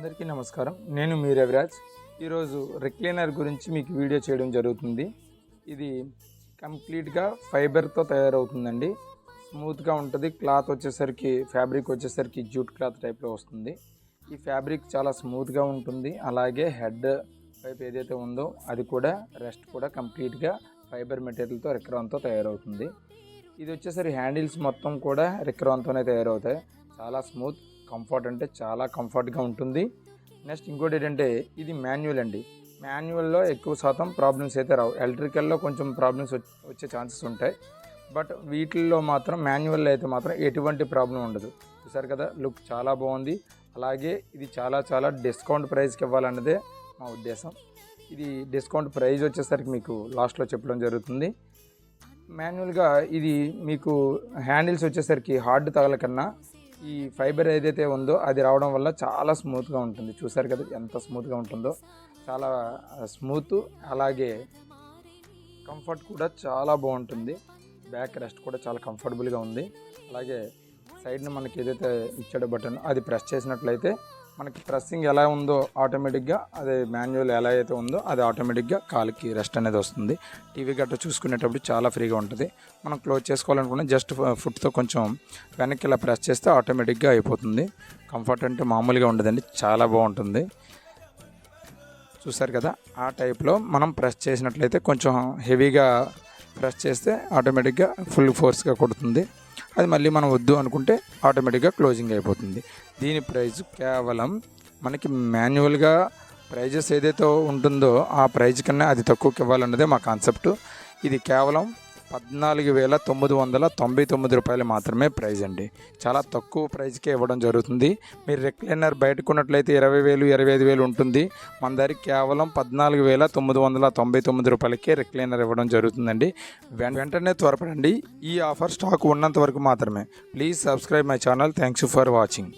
అందరికీ నమస్కారం. నేను మీ రవిరాజ్. ఈరోజు రెక్లైనర్ గురించి మీకు వీడియో చేయడం జరుగుతుంది. ఇది కంప్లీట్గా ఫైబర్తో తయారవుతుందండి. స్మూత్గా ఉంటుంది. క్లాత్ వచ్చేసరికి ఫ్యాబ్రిక్ వచ్చేసరికి జూట్ క్లాత్ టైప్లో వస్తుంది. ఈ ఫ్యాబ్రిక్ చాలా స్మూత్గా ఉంటుంది. అలాగే హెడ్ పైప్ ఏదైతే ఉందో అది కూడా రెస్ట్ కూడా కంప్లీట్గా ఫైబర్ మెటీరియల్తో రిక్రాన్తో తయారవుతుంది. ఇది వచ్చేసరి హ్యాండిల్స్ మొత్తం కూడా రిక్రాన్తోనే తయారవుతాయి. చాలా స్మూత్. కంఫర్ట్ అంటే చాలా కంఫర్ట్గా ఉంటుంది. నెక్స్ట్ ఇంకోటి ఏంటంటే ఇది మాన్యువల్ అండి. మాన్యువల్లో ఎక్కువ శాతం ప్రాబ్లమ్స్ అయితే రావు. ఎలక్ట్రికల్లో కొంచెం ప్రాబ్లమ్స్ వచ్చే ఛాన్సెస్ ఉంటాయి. బట్ వీటిల్లో మాత్రం మాన్యువల్లో అయితే మాత్రం ఎటువంటి ప్రాబ్లం ఉండదు. చూసారు కదా లుక్ చాలా బాగుంది. అలాగే ఇది చాలా చాలా డిస్కౌంట్ ప్రైస్కి ఇవ్వాలన్నదే మా ఉద్దేశం. ఇది డిస్కౌంట్ ప్రైస్ వచ్చేసరికి మీకు లాస్ట్లో చెప్పడం జరుగుతుంది. మాన్యువల్గా ఇది మీకు హ్యాండిల్స్ వచ్చేసరికి హార్డ్ తగలకన్నా ఈ ఫైబర్ ఏదైతే ఉందో అది రావడం వల్ల చాలా స్మూత్గా ఉంటుంది. చూసారు కదా ఎంత స్మూత్గా ఉంటుందో. చాలా స్మూత్ అలాగే కంఫర్ట్ కూడా చాలా బాగుంటుంది. బ్యాక్ రెస్ట్ కూడా చాలా కంఫర్టబుల్గా ఉంది. అలాగే సైడ్న మనకి ఏదైతే ఇచ్చాడో బటన్ అది ప్రెస్ చేసినట్లయితే మనకి ప్రెస్సింగ్ ఎలా ఉందో ఆటోమేటిక్గా అదే మాన్యువల్ ఎలా అయితే ఉందో అది ఆటోమేటిక్గా కాలుకి రెస్ట్ అనేది వస్తుంది. టీవీ గట్ట చూసుకునేటప్పుడు చాలా ఫ్రీగా ఉంటుంది. మనం క్లోజ్ చేసుకోవాలనుకున్న జస్ట్ ఫుట్తో కొంచెం వెనక్కి ఇలా ప్రెస్ చేస్తే ఆటోమేటిక్గా అయిపోతుంది. కంఫర్ట్ అంటే మామూలుగా ఉండదండి చాలా బాగుంటుంది. చూసారు కదా ఆ టైప్లో మనం ప్రెస్ చేసినట్లయితే కొంచెం హెవీగా ప్రెస్ చేస్తే ఆటోమేటిక్గా ఫుల్ ఫోర్స్గా కొడుతుంది. అది మళ్ళీ మనం వద్దు అనుకుంటే ఆటోమేటిక్గా క్లోజింగ్ అయిపోతుంది. దీని ప్రైస్ కేవలం మనకి మాన్యువల్గా ప్రైజెస్ ఏదైతే ఉంటుందో ఆ ప్రైజ్ కన్నా అది తక్కువకి ఇవ్వాలన్నదే మా కాన్సెప్ట్. ఇది కేవలం పద్నాలుగు వేల తొమ్మిది వందల తొంభై తొమ్మిది రూపాయలు మాత్రమే ప్రైజ్ అండి. చాలా తక్కువ ప్రైజ్కే ఇవ్వడం జరుగుతుంది. మీరు రెక్లైనర్ బయట కొన్నట్లయితే ఇరవై వేలు ఇరవై ఐదు వేలు ఉంటుంది. మన దగ్గర కేవలం పద్నాలుగు వేల తొమ్మిది వందల తొంభై తొమ్మిది రూపాయలకే రెక్లైనర్ ఇవ్వడం జరుగుతుందండి. వెంటనే త్వరపడండి. ఈ ఆఫర్ స్టాక్ ఉన్నంత వరకు మాత్రమే. Please subscribe my channel. Thanks for watching.